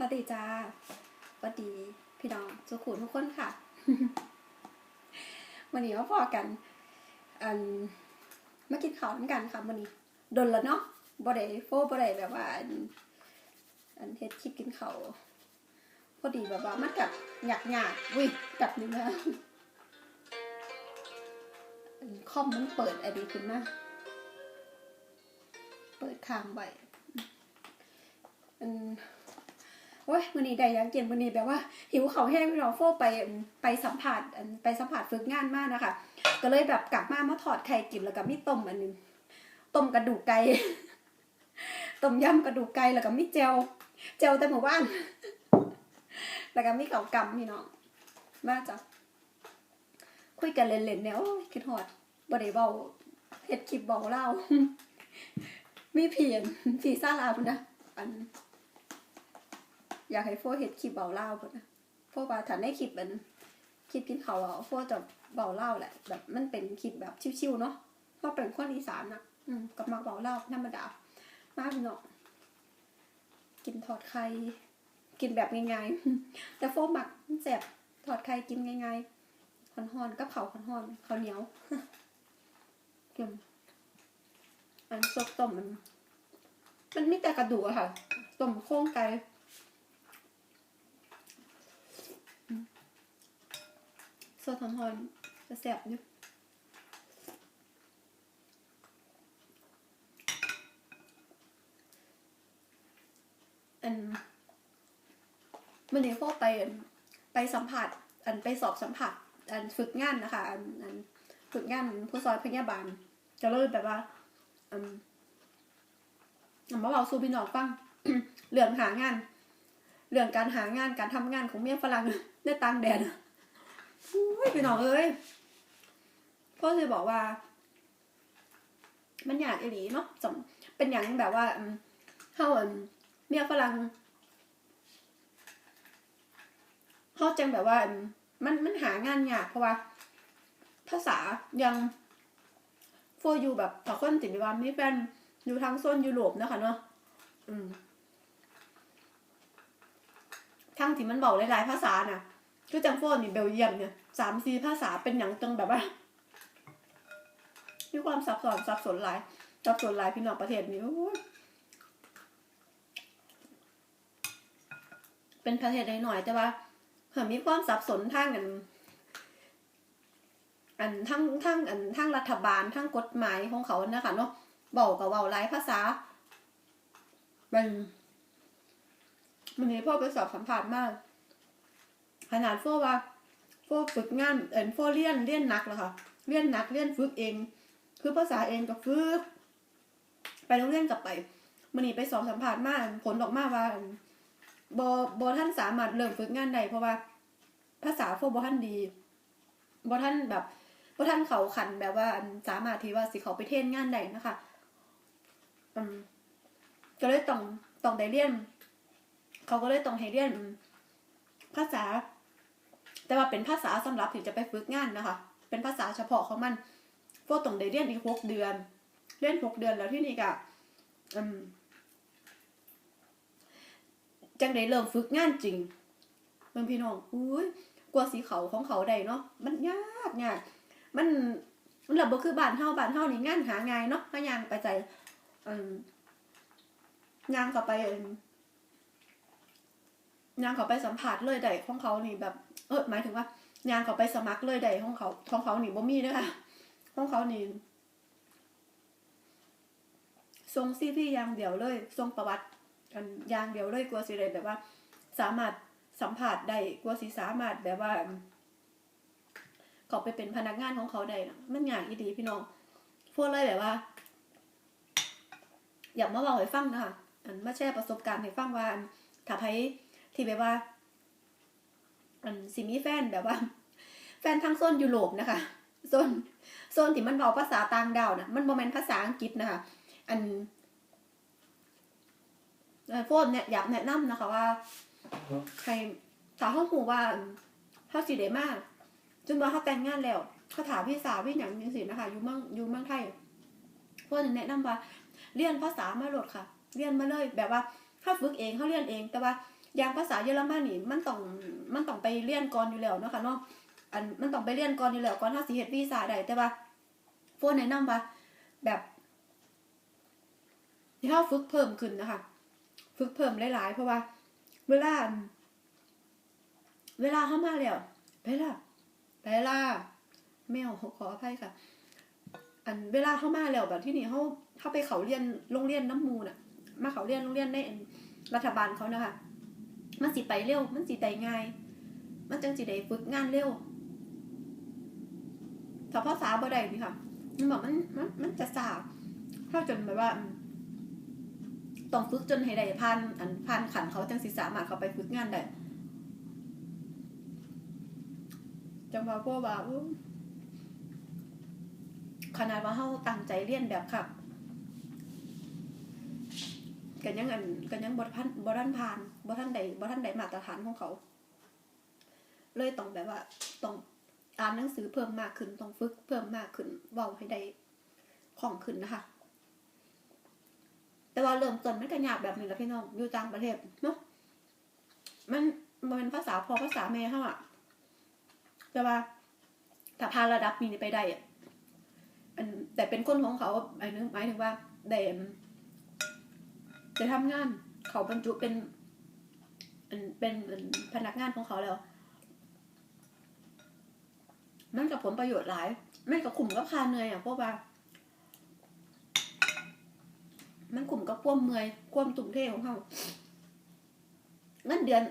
สวัสดีจ้าสวัสดีพี่น้องสุขุมทุกคนค่ะ วันนี้มาพอกัน อันมากินข้าวด้วยกันค่ะวันนี้ดนแล้วเนาะบ่ได้โฟบ่ได้แบบว่า อันอันเฮ็ดคลิปกินข้าวพอดีแบบว่ามันกับหยากหยากๆอุ้ยกับนึงนะอันคอมมันเปิดอะไรขึ้นมาเปิดค้างไว้อัน โอ้ยวันนี้ได้ยังเย็นวันนี้แบบว่า หิวเขาแห้งพี่น้องโฟไปไปสัมผัสไปสัมผัสฝึกงานมากนะคะก็เลยแบบกลับมามาถอดไข่กินแล้วก็มีต้มอันนึงต้มกระดูกไก่ต้มยำกระดูกไก่แล้วก็มีเจลเจลแต่หมู่บ้าน แล้วก็มีเก่ากำพี่น้องมาจ้ะคุยกันเล่นๆเนี่ยโอ้ยคิดฮอดบ่ได้เบาเฮ็ดคลิปเบาเล่ามีเพียนฟีซาลาวพุ่นนะอัน อยากให้โฟเห็ดคลิปเบาเล่าเพุ่นนะโฟว่าถ้าในคลิปมันคลิปกินเขาอะโฟจะเบาเล่าแหละ แบบมันเป็นคลิปแบบชิวๆเนาะเพราะเป็นคนอีสานนะอืมกับมาเบาเล่าธรรมดา มากเนาะกินทอดไข่กินแบบง่ายๆแต่โฟมักมันแสบทอดไข่กินง่ายๆห่อนๆกับเขาวห่อนๆข้าวเหนียวกินอันซุปต้มมัน มันมีแต่กระดูกอะค่ะต้มโค้งไก่ ดหอมๆจะแซ่บอยู่อันวันนี้พวกไปไปสัมผัส อันไปสอบสัมผัส อันฝึกงานนะคะ อันอันฝึกงานผู้ซอยพยาบาล จะเลยแบบว่าอันอันมาเราสู้พี่น้องฟังเรื่องหางาน เรื่องการหางานการทำงานของเมียฝรั่งในต่างแดน อุ้ยพี่น้องเอ้ยพ่อเลยบอกว่า มันอยากอีหลีเนาะสำเป็นอย่างแบบว่าเฮาอันเมียฝรั่งเฮาจังแบบว่า มันมันหางานยากเพราะว่า ภาษายังโฟอยู่แบบถ้าคนติดว่ามีแฟนอยู่ทางโซนยุโรปนะคะเนาะอืมทางที่มันเบาหลายๆภาษาน่ะ คือจังโฟนนี่เบลเยียมเนี่ยสามสี่ภาษาเป็นอย่างจังแบบว่ามีความซับซ้อนซับสนหลายซับสนหลายพี่น้องประเทศนี้เป็นประเทศหน่อยๆแต่ว่าเพิ่มมีความสับสนทางกัน อันทั้งทั้งอันทั้งรัฐบาลทั้งกฎหมายของเขานะคะเนาะเบากับเบาหลายภาษามันมันนี้พ่อไปสอบสัมผัสมาก ขนาดโฟว่าโฟฝึกงานเอ็นโฟเรียนเรียนหนักแล้วค่ะเรียนหนักเรียนฝึกเอง คือภาษาเองก็ฝึก ไปโรงเรียนกลับไปมันนี่ไปสอบสัมภาษณ์มากผลออกมาว่าบอบท่านสามารถเริ่มฝึกงานได้เพราะว่า ภาษาโฟบอท่านดีบอท่านแบบบอท่านเขาขันแบบว่าสามารถที่ว่าสิเขาไปเทศนงานได้นะคะอืมก็เลยต้องต้องได้เรียนเขาก็เลยต้องให้เรียนภาษา แต่ว่าเป็นภาษาสำหรับที่จะไปฝึกงานนะคะ เป็นภาษาเฉพาะของมันพวกต้องได้เรียนอีกหกเดือน เรียนหกเดือนแล้วที่นี่ก็จังได้เริ่มฝึกงานจริงเพื่อพี่น้องอุ้ยกลัวสีเขาของเขาได้เนาะมันยากยากมันมันระบบคือบ้านเฮาบ้านเฮานี่งานหาง่ายเนาะพยายามไปใจอืมงานเข้าไปอืม ยางเขาไปสัมผัสเลยได้ของเขานี่แบบเออหมายถึงว่ายางเขาไปสมัครเลยได้ของเขาของเขานี่บ่มีเด้วยค่ะของเขานี่ส่งซีพีอย่างเดียวเลยส่งประวัติกันยางเดียวเลยกลัวสิได้แบบว่า สามารถสัมผัสได้กลัวสิสามารถแบบว่าเขาไปเป็นพนักงานของเขาได้น่ะมันยากอีดีพี่น้องพวกเลยแบบว่า อยากมาเล่าให้ฟังนะคะอันมาแชร์ประสบการณ์ให้ฟังว่าถ้าไผ ที่แบบว่าอันสิมีแฟนแบบว่า แฟนทางโซนยุโรปนะคะโซนโซนที่มันเบาภาษาต่างดาวนะมันโมเมนภาษาอังกฤษนะคะอันโฟนเนี่ยอยากแนะนำนะคะว่าใครถ้าเขาหูว่าเขาสิเดมากจนว่าเขาแต่งงานแล้วเขาถามพี่สาวพี่หยังยังสินะคะอยู่มืองอยู่มืองไทยโฟนแนะนำว่าเรียนภาษามาโหลดค่ะ เรียนมาเลยแบบว่าเขาฝึกเองเขาเรียนเองแต่ว่า อย่างภาษาเยอรมันนี่มันต้องมันต้องไปเรียนก่อนอยู่แล้วเนาะค่ะเนาะอันมันต้องไปเรียนก่อนอยู่แล้วก่อนถ้าสิเฮ็ดวีซ่าได้แต่ว่าโฟนแนะนำว่าแบบที่เราฝึกเพิ่มขึ้นนะคะฝึกเพิ่มหลายๆ เพราะว่า เวลา เวลาเข้ามาแล้วเวลาเวลาแมวขออภัยค่ะ อันเวลาเข้ามาแล้วแบบที่นี่เขาเขาไปเขาเรียนโรงเรียนน้ำมูน่ะ มาเขาเรียนโรงเรียนในรัฐบาลเขานะคะ มันสิไปเร็ว มันสิได้ง่าย มันจังสิได้ฝึกงานเร็ว ถ้าภาษาบ่ได้นี่ค่ะมันบอกมันมันมันจะสาบเท่าจนแบบว่าต้องฝึกจนให้ได้ผ่านอันผ่านขันเขาจังสิสามารถเขาไปฝึกงานได้จังว่าพวกว่าขนาดว่าเฮาตั้งใจเรียนแบบครับ กันยังอันกันยังบ่ทันบ่ทันผ่านบ่ทันใดบ่ทันใดมาตรฐานของเขา เลยต้องแบบว่าต้องอ่านหนังสือเพิ่มมากขึ้นต้องฝึกเพิ่มมากขึ้นเว้าให้ได้คล่องขึ้นนะคะ แต่ว่าเริ่มต้นมันก็ยากแบบนี้แหละพี่น้องอยู่ต่างประเทศเนาะมันมันเป็นภาษาพอภาษาแม่เขาอะแต่ว่าถ้าพาระดับนี้ไปได้อะแต่เป็นคนของเขาหมายถึงหมายถึงว่าได้ ได้ทำงาน เขาบรรจุเป็น เป็นเป็นอันพนักงานของเขาแล้ว มันกับผลประโยชน์หลายมันกับขุมกับคาเหนื่อยอะเพราะว่า มันขุมกับควมเมื่อยควมตุ่มเทของเขาเงินเดือน